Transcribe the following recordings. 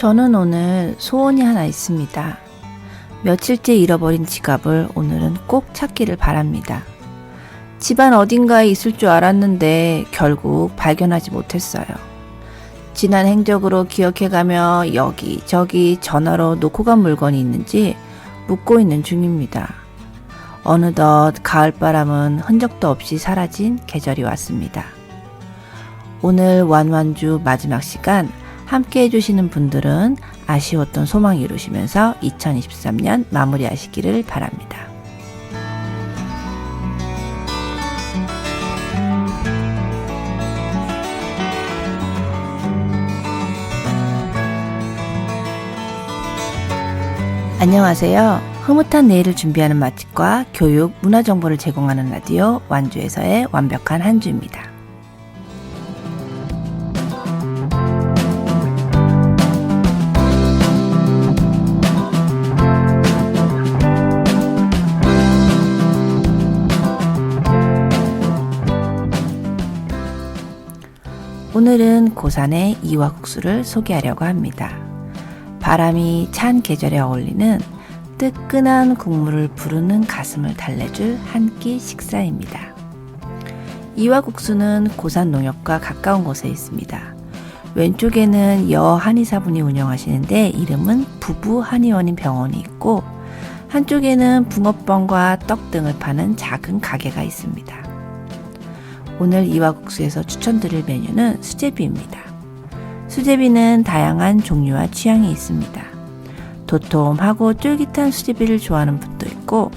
저는 오늘 소원이 하나 있습니다. 며칠째 잃어버린 지갑을 오늘은 꼭 찾기를 바랍니다. 집안 어딘가에 있을 줄 알았는데 결국 발견하지 못했어요. 지난 행적으로 기억해가며 여기저기 전화로 놓고 간 물건이 있는지 묻고 있는 중입니다. 어느덧 가을바람은 흔적도 없이 사라진 계절이 왔습니다. 오늘 완완주 마지막 시간 함께 해주시는 분들은 아쉬웠던 소망 이루시면서 2023년 마무리하시기를 바랍니다. 안녕하세요. 흐뭇한 내일을 준비하는 맛집과 교육, 문화 정보를 제공하는 라디오 완주에서의 완벽한 한 주입니다. 오늘은 고산의 이화국수를 소개하려고 합니다. 바람이 찬 계절에 어울리는 뜨끈한 국물을 부르는 가슴을 달래줄 한 끼 식사입니다. 이화국수는 고산 농협과 가까운 곳에 있습니다. 왼쪽에는 여 한의사분이 운영하시는데 이름은 부부 한의원인 병원이 있고 한쪽에는 붕어빵과 떡 등을 파는 작은 가게가 있습니다. 오늘 이화국수에서 추천드릴 메뉴는 수제비입니다. 수제비는 다양한 종류와 취향이 있습니다. 도톰하고 쫄깃한 수제비를 좋아하는 분도 있고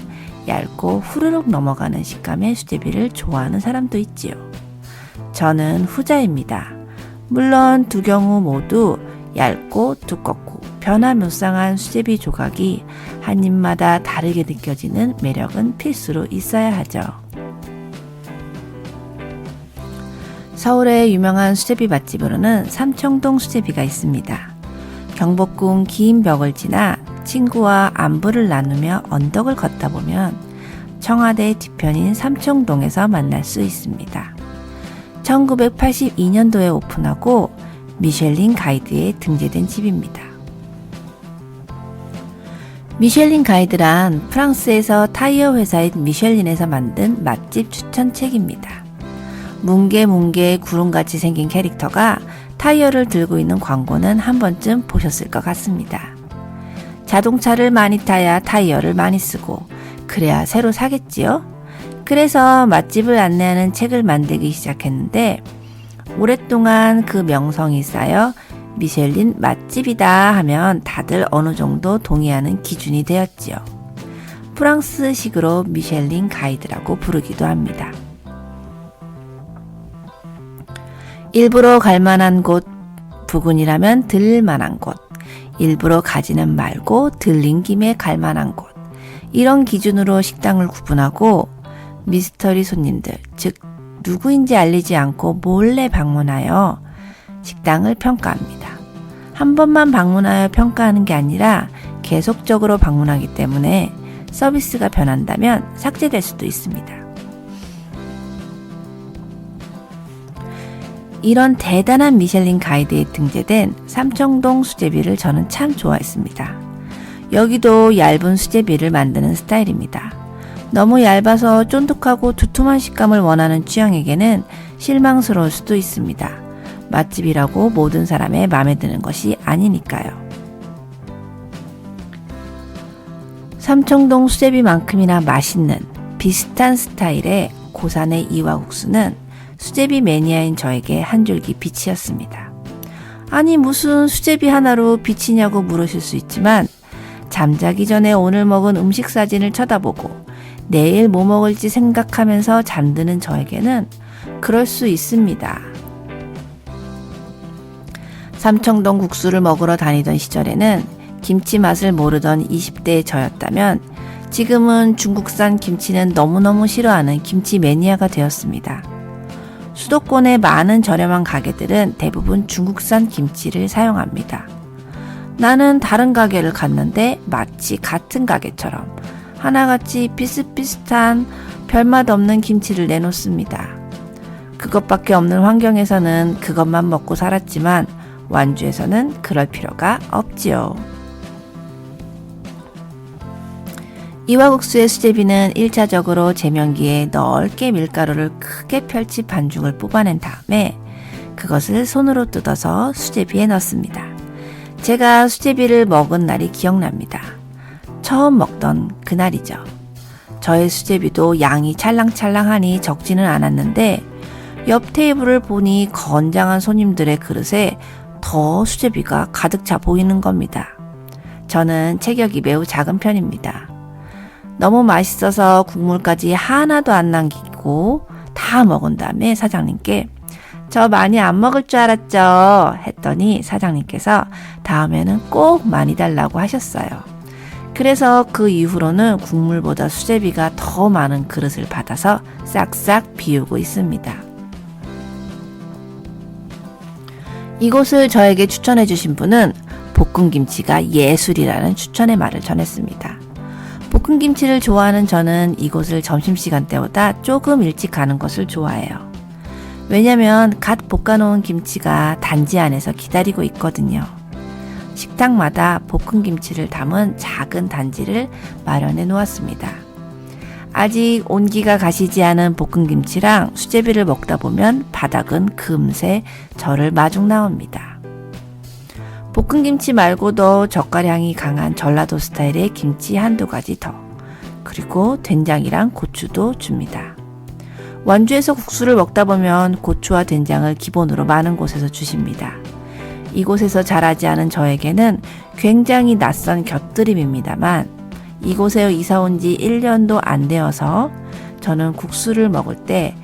얇고 후루룩 넘어가는 식감의 수제비를 좋아하는 사람도 있지요. 저는 후자입니다. 물론 두 경우 모두 얇고 두껍고 변화무쌍한 수제비 조각이 한 입마다 다르게 느껴지는 매력은 필수로 있어야 하죠. 서울의 유명한 수제비 맛집으로는 삼청동 수제비가 있습니다. 경복궁 긴 벽을 지나 친구와 안부를 나누며 언덕을 걷다 보면 청와대 뒤편인 삼청동에서 만날 수 있습니다. 1982년도에 오픈하고 미셸린 가이드에 등재된 집입니다. 미셸린 가이드란 프랑스에서 타이어 회사인 미셸린에서 만든 맛집 추천책입니다. 뭉게뭉게 구름같이 생긴 캐릭터가 타이어를 들고 있는 광고는 한 번쯤 보셨을 것 같습니다. 자동차를 많이 타야 타이어를 많이 쓰고 그래야 새로 사겠지요? 그래서 맛집을 안내하는 책을 만들기 시작했는데 오랫동안 그 명성이 쌓여 미셸린 맛집이다 하면 다들 어느 정도 동의하는 기준이 되었지요. 프랑스식으로 미셸린 가이드라고 부르기도 합니다. 일부러 갈 만한 곳, 부근이라면 들릴 만한 곳, 일부러 가지는 말고 들린 김에 갈 만한 곳. 이런 기준으로 식당을 구분하고 미스터리 손님들, 즉, 누구인지 알리지 않고 몰래 방문하여 식당을 평가합니다. 한 번만 방문하여 평가하는 게 아니라 계속적으로 방문하기 때문에 서비스가 변한다면 삭제될 수도 있습니다. 이런 대단한 미셸린 가이드에 등재된 삼청동 수제비를 저는 참 좋아했습니다. 여기도 얇은 수제비를 만드는 스타일입니다. 너무 얇아서 쫀득하고 두툼한 식감을 원하는 취향에게는 실망스러울 수도 있습니다. 맛집이라고 모든 사람의 마음에 드는 것이 아니니까요. 삼청동 수제비만큼이나 맛있는 비슷한 스타일의 고산의 이화국수는 수제비 매니아인 저에게 한 줄기 빛이었습니다. 아니 무슨 수제비 하나로 빛이냐고 물으실 수 있지만 잠자기 전에 오늘 먹은 음식 사진을 쳐다보고 내일 뭐 먹을지 생각하면서 잠드는 저에게는 그럴 수 있습니다. 삼청동 국수를 먹으러 다니던 시절에는 김치 맛을 모르던 20대의 저였다면 지금은 중국산 김치는 너무너무 싫어하는 김치 매니아가 되었습니다. 수도권의 많은 저렴한 가게들은 대부분 중국산 김치를 사용합니다. 나는 다른 가게를 갔는데 마치 같은 가게처럼 하나같이 비슷비슷한 별맛 없는 김치를 내놓습니다. 그것밖에 없는 환경에서는 그것만 먹고 살았지만 완주에서는 그럴 필요가 없지요. 이화국수의 수제비는 1차적으로 제면기에 넓게 밀가루를 크게 펼치 반죽을 뽑아낸 다음에 그것을 손으로 뜯어서 수제비에 넣습니다. 제가 수제비를 먹은 날이 기억납니다. 처음 먹던 그날이죠. 저의 수제비도 양이 찰랑찰랑하니 적지는 않았는데 옆 테이블을 보니 건장한 손님들의 그릇에 더 수제비가 가득 차 보이는 겁니다. 저는 체격이 매우 작은 편입니다. 너무 맛있어서 국물까지 하나도 안 남기고 다 먹은 다음에 사장님께 저 많이 안 먹을 줄 알았죠. 했더니 사장님께서 다음에는 꼭 많이 달라고 하셨어요. 그래서 그 이후로는 국물보다 수제비가 더 많은 그릇을 받아서 싹싹 비우고 있습니다. 이곳을 저에게 추천해 주신 분은 볶음김치가 예술이라는 추천의 말을 전했습니다. 볶음김치를 좋아하는 저는 이곳을 점심시간 때보다 조금 일찍 가는 것을 좋아해요. 왜냐면 갓 볶아놓은 김치가 단지 안에서 기다리고 있거든요. 식당마다 볶음김치를 담은 작은 단지를 마련해 놓았습니다. 아직 온기가 가시지 않은 볶음김치랑 수제비를 먹다 보면 바닥은 금세 저를 마중 나옵니다. 볶음김치 말고도 젓갈향이 강한 전라도 스타일의 김치 한두 가지 더, 그리고 된장이랑 고추도 줍니다. 완주에서 국수를 먹다 보면 고추와 된장을 기본으로 많은 곳에서 주십니다. 이곳에서 자라지 않은 저에게는 굉장히 낯선 곁들임입니다만 이곳에 이사 온 지 1년도 안 되어서 저는 국수를 먹을 때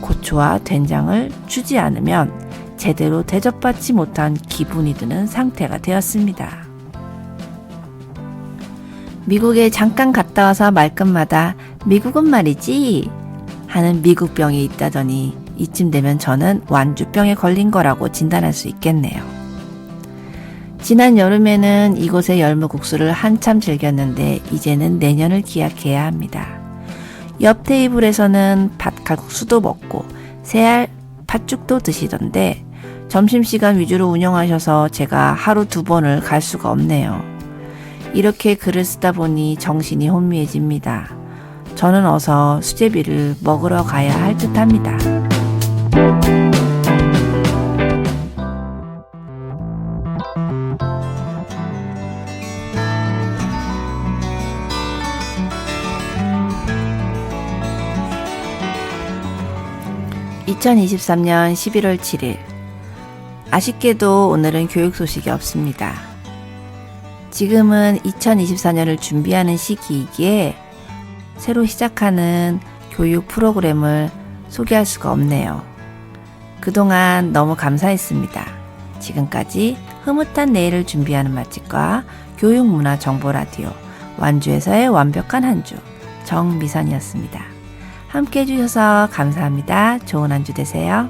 고추와 된장을 주지 않으면 제대로 대접받지 못한 기분이 드는 상태가 되었습니다. 미국에 잠깐 갔다 와서 말끝마다 미국은 말이지 하는 미국병이 있다더니 이쯤 되면 저는 완주병에 걸린 거라고 진단할 수 있겠네요. 지난 여름에는 이곳의 열무국수를 한참 즐겼는데 이제는 내년을 기약해야 합니다. 옆 테이블에서는 밭칼국수도 먹고 새알 팥죽도 드시던데 점심시간 위주로 운영하셔서 제가 하루 두 번을 갈 수가 없네요. 이렇게 글을 쓰다 보니 정신이 혼미해집니다. 저는 어서 수제비를 먹으러 가야 할 듯 합니다. 2023년 11월 7일. 아쉽게도 오늘은 교육 소식이 없습니다. 지금은 2024년을 준비하는 시기이기에 새로 시작하는 교육 프로그램을 소개할 수가 없네요. 그동안 너무 감사했습니다. 지금까지 흐뭇한 내일을 준비하는 맛집과 교육문화 정보라디오 완주에서의 완벽한 한 주 정미선이었습니다. 함께 해주셔서 감사합니다. 좋은 한 주 되세요.